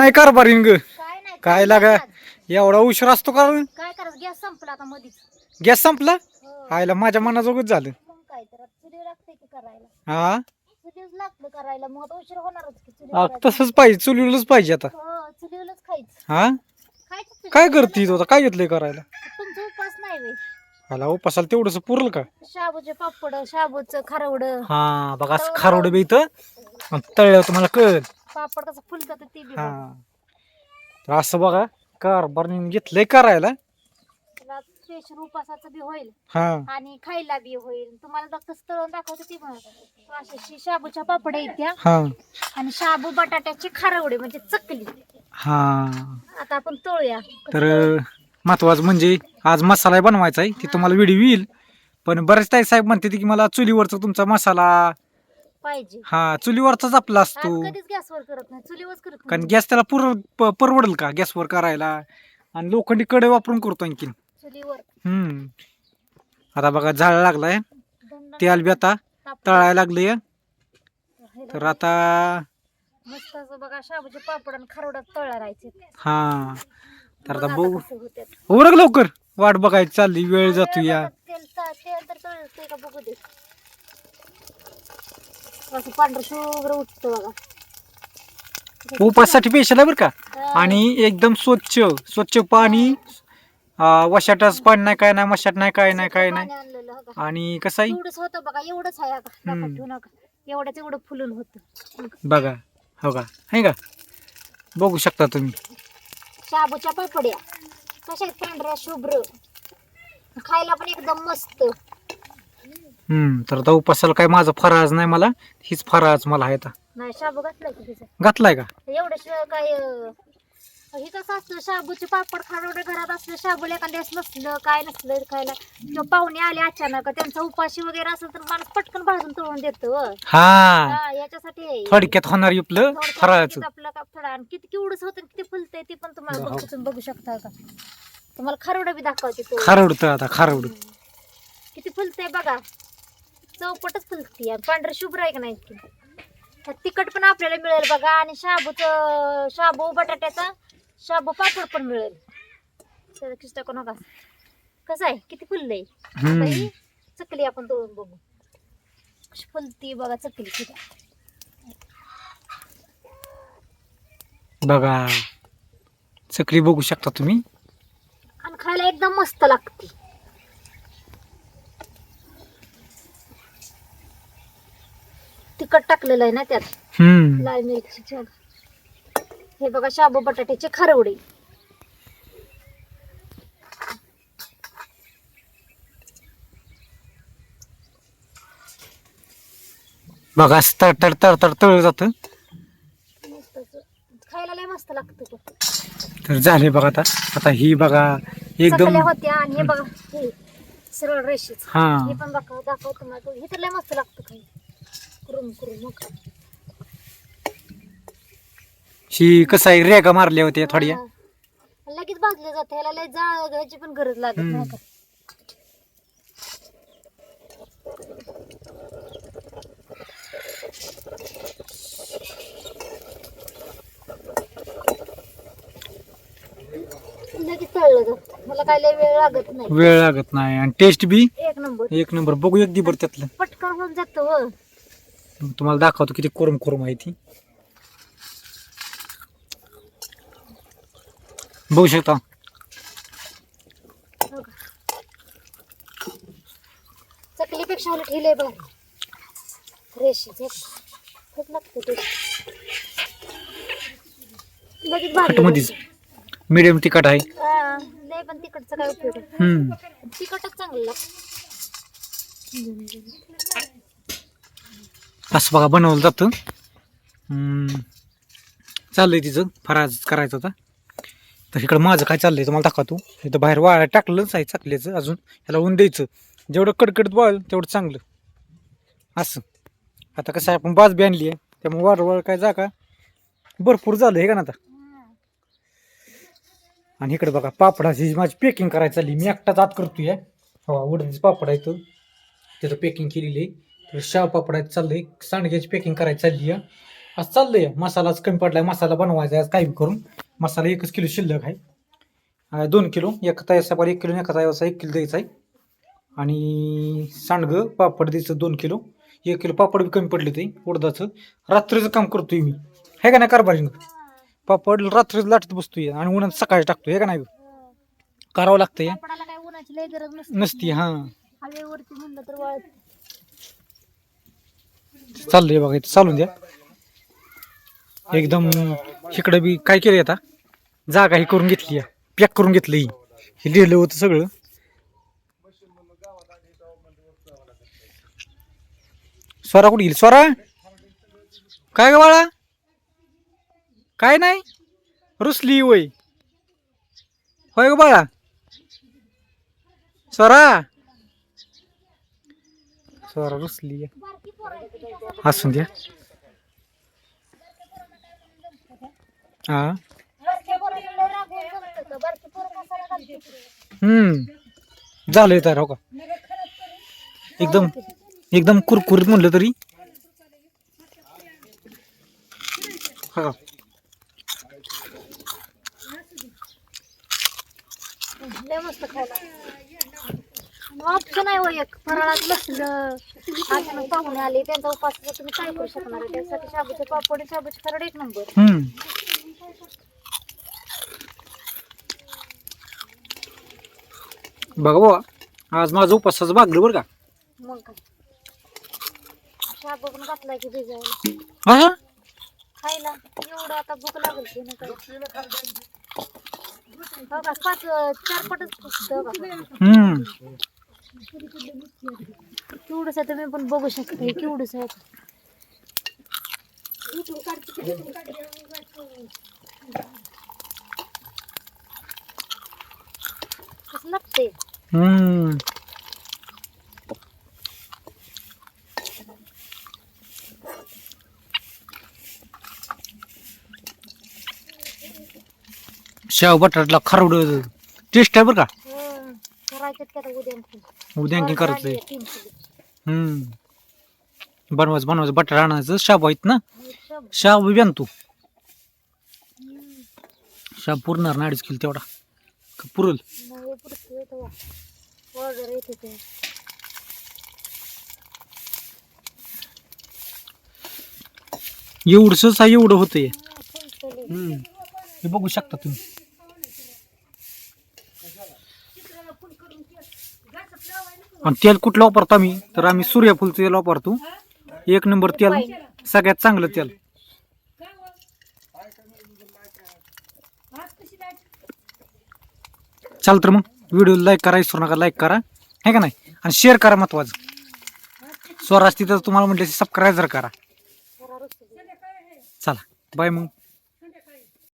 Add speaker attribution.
Speaker 1: नाही कारभारीन ग
Speaker 2: काय नाही
Speaker 1: काय लागा एवढा उशीर असतो का
Speaker 2: काय करायचं गॅस संपला आता मधीच.
Speaker 1: गॅस संपला?
Speaker 2: हो.
Speaker 1: आयला माझ्या मनाजोगच झालं.
Speaker 2: मग काय तर चुलीवर लागतंय की करायला?
Speaker 1: हा
Speaker 2: चुलीवर लागतं करायला मग आता उशीर होणारच की
Speaker 1: आ,
Speaker 2: चुलीवर करायला.
Speaker 1: तसंच पाहिजे चुलीवरच पाहिजे आता.
Speaker 2: हो खायचं.
Speaker 1: हा
Speaker 2: खायचं चुलीवर.
Speaker 1: काय करते तू आता? काय घेतलंय करायला?
Speaker 2: तुमचा उपास नाही वे
Speaker 1: मला उपासाला तेवढंच पुरल का?
Speaker 2: शाबूचे पापड शाबूचं खारवड.
Speaker 1: हा बघा असं खारोड बी इथं. आणि तळल्यावर तुम्हाला कळल.
Speaker 2: पापड कसं फुलतं तर ते बी
Speaker 1: हा.
Speaker 2: बघ.
Speaker 1: तर असं बघा कारभारीने घेतलंय करायला.
Speaker 2: तुला स्पेशल उपासाचं बी होईल.
Speaker 1: हा.
Speaker 2: आणि खायला बी होईल. तुम्हाला फक्त तळून दाखवते ती म्हणत अशी शाबूच्या पापड येत्या
Speaker 1: हा.
Speaker 2: आणि शाबू बटाट्याची खारवडे म्हणजे चकली.
Speaker 1: हा.
Speaker 2: आता आपण तळूया.
Speaker 1: तर महत्वाचं म्हणजे आज मसाला बनवायचा आहे. ती तुम्हाला व्हिडिओ येईल. पण बरेच ताई साहेब म्हणते की मला चुलीवरचा तुमचा मसाला
Speaker 2: पाहिजे.
Speaker 1: हा चुलीवरचाच आपला असतो.
Speaker 2: कधीच गॅसवर करत नाही चुलीवरच करत
Speaker 1: कारण
Speaker 2: नाही.
Speaker 1: गॅस त्याला पुर प- परवडेल का गॅसवर करायला? आणि लोखंडी कडे वापरून करतो आणखीन.
Speaker 2: चुलीवर.
Speaker 1: हम्म. आता बघा झाड लागलाय. तेल बी आता
Speaker 2: तापलं.
Speaker 1: तळायला लागले
Speaker 2: हे
Speaker 1: तर आता
Speaker 2: मस्त असं बघा शाबूचे पापड आणि खारवड्यात तळला राहायचे.
Speaker 1: हा. तर आता
Speaker 2: बघा.
Speaker 1: उरक लवकर. वाट बघायची चालली वेळ जातो या.
Speaker 2: बघा, तेल चा- तेल तर तळतंय का बघू दे. असं पांढरं शुभ्र उठतं बघा.
Speaker 1: उपासाठी स्पेशल आहे बरं का?
Speaker 2: हा.
Speaker 1: आणि एकदम स्वच्छ स्वच्छ पाणी वशाटाच पाणी नाही काय नाही मशाट नाही काय नाही काय नाही.
Speaker 2: हो?
Speaker 1: आणि कसं आहे?
Speaker 2: एवढंच होतं बघा एवढंच आहे का नका
Speaker 1: हम्म.
Speaker 2: ठेवू नका. एवढ्याच एवढं फुलून होतं.
Speaker 1: बघा हो का? आहे का? बघू शकता तुम्ही.
Speaker 2: शाबूच्या पापड्या. कशा आहेत पांढऱ्या शुभ्र. खायला पण एकदम मस्त.
Speaker 1: हम्म तर आता उपासाला काय माझा फराज नाही मला हीच फराज मला आहे आता.
Speaker 2: नाही शाबू घातलाय की तिचं?
Speaker 1: घातलाय का?
Speaker 2: एवढं काय अं, हे कसं असतं शाबूचे पापड खारवडे घरात असलं शाबूला एखाद्यास नसलं काय नसलं खायला. किंवा पाहुणे आले अचानक त्यांचा उपाशी वगैरे असेल तर माणूस पटकन भाजून तळून देतो हो.
Speaker 1: हा.
Speaker 2: हा, याच्यासाठी आहे.
Speaker 1: थोडक्यात होणार आपलं
Speaker 2: थोडक्यात
Speaker 1: फराळाचं
Speaker 2: किती आपलं का फळा आणि किती केवढंच होतं किती फुलतंय ते पण तुम्हाला
Speaker 1: हो.
Speaker 2: बघू तुम्ही बघू शकता का? तुम्हाला खारवडं बी दाखवते तो.
Speaker 1: खारवडतं आता खारवड
Speaker 2: किती फुलतंय बघा. चौपटच फुलती आणि पांढरं शुभ्र आहे का नाही इतकी? त्यात तिखट पण आपल्याला मिळेल बघा आणि शाबूचं शाबू बटाट्याचा शाबू पापड पण मिळेल. नका कसं आहे? किती फुललंय? आता ही चकली आपण तोडून बघू. कशी फुलती बघा चकली. सुद्धा
Speaker 1: बघा. चकली बघू शकता तुम्ही?
Speaker 2: आणि खायला एकदम मस्त लागते. तिखट टाकलेलं आहे ना त्यात.
Speaker 1: हम्म.
Speaker 2: लाल मिरची छान. हे बघा शाबू बटाट्याचे खारवडे.
Speaker 1: बघा असं तड तड तड तड तळ जातं.
Speaker 2: मस्त असं. खायला लय मस्त लागतं ते.
Speaker 1: तर झाले बघा आता. आता ही बघा एकदम
Speaker 2: चकल्या होत्या आणि हे बघा हे सरळ रेषेच.
Speaker 1: हा.
Speaker 2: हे पण बघा दाखव तुम्हाला हे तर लय मस्त लागतं खाई कुरुम कुरुम
Speaker 1: ही कसं आहे? रेगा मारल्या होत्या थोड्या
Speaker 2: हा. लगेच भाजले जाते. ह्याला लय जाळ घ्यायची पण गरज लागत. नाही का लगेच तळलं जात. मला काय लय वेळ लागत नाही.
Speaker 1: वेळ लागत नाही. आणि टेस्ट बी?
Speaker 2: एक नंबर.
Speaker 1: एक नंबर. बघू एक दिबर त्यातलं.
Speaker 2: पटकन होऊन जातं हो.
Speaker 1: तुम्हाला दाखवतो किती कोरम कोरम आहे ती. बघू शकता?
Speaker 2: चकलीपेक्षा उलट हे खूप लागतं
Speaker 1: मिडियम तिखट आहे.
Speaker 2: हा, लय पण काय उपयोग तिखटच चांगलं
Speaker 1: असं बघा बनवलं जातं. चाललं आहे तिचं फराज करायचं होता. तर इकडं माझं काय चाललंय तुम्हाला दाखवतो. इथं बाहेर वाळा टाकलंच आहे चाकल्याचं अजून. ह्याला ऊन द्यायचं. जेवढं कडकडत वाळलं तेवढं चांगलं. असं. आता कसं आहे आपण बाज बी आणली आहे. त्यामुळे वाढ वाळ काय जागा भरपूर झालं हे का ना आता? आणि इकडे बघा पापडाची माझी पॅकिंग करायची चालली. मी एकटाच आत करतोय. हो उडदाचे पापड आहे तो त्याचं पॅकिंग केलेली आहे. शाव पापड आहे चाललंय सांडग्याची पेकिंग करायची चालली आहे. आज चाललंय मसालाच कमी पडलाय मसाला बनवायचा आज काही करून. मसाला एकच किलो शिल्लक आहे. दोन किलो एका तासावर एक किलो एका तासाचा एक किलो द्यायचा आहे. आणि सांडगं पापड द्यायचं दोन किलो. एक किलो पापड बी कमी पडले ते उडदाचं. रात्रीचं काम करतोय मी. हे का नाही कारभारी पापड रात्रीच लाटत बसतोय आणि उन्हात सकाळी टाकतोय हे का नाही करावं लागतंय.
Speaker 2: नसती.
Speaker 1: हां
Speaker 2: हवेवरती म्हणलं तर वाळत
Speaker 1: चाललंय बघा इथं चालून द्या. एकदम इकडं बी काय केलंय आता? जागा ही करून घेतली पॅक करून घेतलं हे. लिहिलं होतं सगळं. स्वरा कुठे गेली? स्वरा? काय ग बाळा? काय नाही? रुसली वय. होय ग बाळा? स्वरा? स्वरा रुसली असून द्या. हा
Speaker 2: बारक्या पोराला लय
Speaker 1: हम्म. झालंय तर हो का? एकदम एकदम कुरकुरीत म्हणलं तरी. हा.
Speaker 2: मस्त खायला. ऑप्शन आहे हो एक फराळात बसलं अचानक पाहुणे आले त्यांचा उपास तुम्ही काय करू शकणार? आहे त्यासाठी शाबूचे पापड शाबूचे खरड एक नंबर.
Speaker 1: हम्म. बघा बाबा आज माझं उपासाचं भागलं बरं का?
Speaker 2: मग काय? शाबू पण घातलाय की भिजायला.
Speaker 1: हा?
Speaker 2: खायला. एवढं आता भूक लागल की ना काय? हो पाच चार पटच बघा.
Speaker 1: हम्म.
Speaker 2: केवढंच आहे तुम्ही पण बघू शकता हे केवढंच आहे कसं लागते
Speaker 1: हम्म. शेव बटाट्याला खरवड टेस्ट आहे बरं का?
Speaker 2: करायचं उद्या?
Speaker 1: उद्या आणखी
Speaker 2: order
Speaker 1: करायचंय
Speaker 2: आली
Speaker 1: हम्म. बनवायचं बनवायचं. बटाटा आणायचं. शाबू आहेत ना?
Speaker 2: आणि शाबू.
Speaker 1: शाबू बी आणतो
Speaker 2: हम्म.
Speaker 1: पुरणार ना अडीच किलो तेवढा. पुरल? एवढंच आहे एवढं होतंय.
Speaker 2: हे
Speaker 1: बघू शकता तुम्ही. आणि तेल कुठलं वापरतो आम्ही? तर आम्ही सूर्यफूलचं तेल वापरतो. एक नंबर तेल सगळ्यात चांगलं तेल. चाल तर मग व्हिडिओ लाईक करा विसरू नका लाईक करा. आहे का नाही? आणि शेअर करा महत्वाचं. स्वराज तिथं तुम्हाला म्हटलं सबस्क्राईब करा. चला बाय मग.